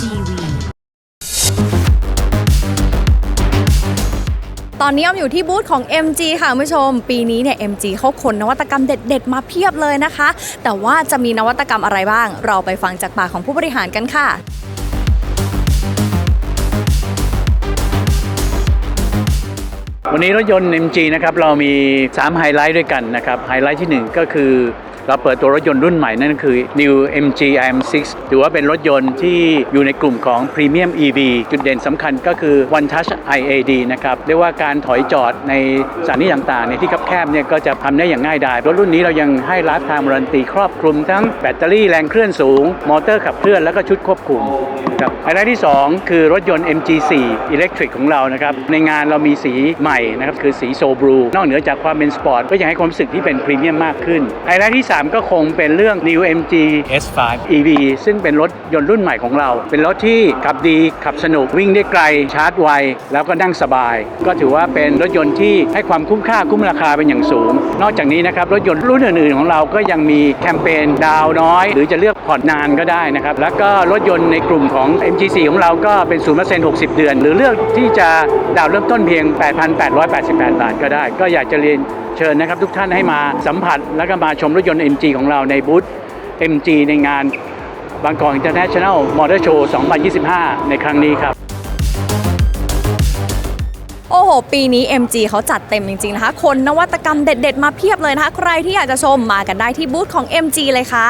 TV ตอนนี้อ้อมอยู่ที่บูธของ MG ค่ะคุณผู้ชม ปีนี้เนี่ย MG เขาขนนวัตกรรมเด็ด ๆ มาเพียบเลยนะคะ แต่ว่าจะมีนวัตกรรมอะไรบ้าง เราไปฟังจากปากของผู้บริหารกันค่ะ วันนี้รถยนต์ MG นะครับเรามี 3 ไฮไลท์ด้วยกันนะครับไฮไลท์ที่ 1 ก็คือ เราเปิดตัวรถยนต์รุ่นใหม่นั่นคือ New MG IM6 ถือว่าเป็นรถยนต์ที่อยู่ในกลุ่มของ Premium EV จุดเด่นสำคัญก็คือ One Touch IAD นะครับเรียกว่าการถอยจอดในสถานที่ต่างๆในที่แคบๆเนี่ยก็จะทำได้อย่างง่ายดายรถรุ่นนี้เรายังให้ลฟ์ไทม์วารันตีครอบคลุมทั้งแบตเตอรี่แรงเคลื่อนสูง มอเตอร์ขับเคลื่อนแล้วก็ชุดควบคุมครับไฮไลท์ที่ 2 คือรถยนต์ MG4 Electric ของเรานะครับ ในงานเรามีสีใหม่นะครับ คือสีโซบลูนอกเหนือจากความเป็นสปอร์ต ก็ยังให้ความรู้สึกที่เป็นพรีเมียมมากขึ้นไฮไลท์ที่ 3ก็คงเป็นเรื่อง New MG S5 EV ซึ่งเป็นรถยนต์รุ่นใหม่ของเรา เป็นรถที่ขับดีขับสนุกวิ่งได้ไกลชาร์จไว แล้วก็นั่งสบาย ก็ถือว่าเป็นรถยนต์ที่ให้ความคุ้มค่าคุ้มราคาเป็นอย่างสูง นอกจากนี้นะครับรถยนต์รุ่นอื่นๆของเราก็ยังมีแคมเปญดาวน้อย หรือจะเลือกผ่อนนานก็ได้นะครับแล้วก็รถยนต์ในกลุ่มของ MG4 ของเราก็เป็น0% 60 เดือน หรือเลือกที่จะดาวน์เริ่มต้นเพียง 8,888 บาทก็ได้ ก็อยากจะเรียน เชิญนะครับทุกท่านให้มาสัมผัส และก็มาชมรถยนต์ MG ของเราในบูธ MG ในงานบางกอก International Motor Show 2025 ในครั้งนี้ครับโอ้โห ปีนี้ MG เขาจัดเต็มจริง ๆ นะคะ คนนวัตกรรมเด็ด ๆ มาเพียบเลยนะคะ ใครที่อยากจะชมมากันได้ที่บูธของ MG เลยค่ะ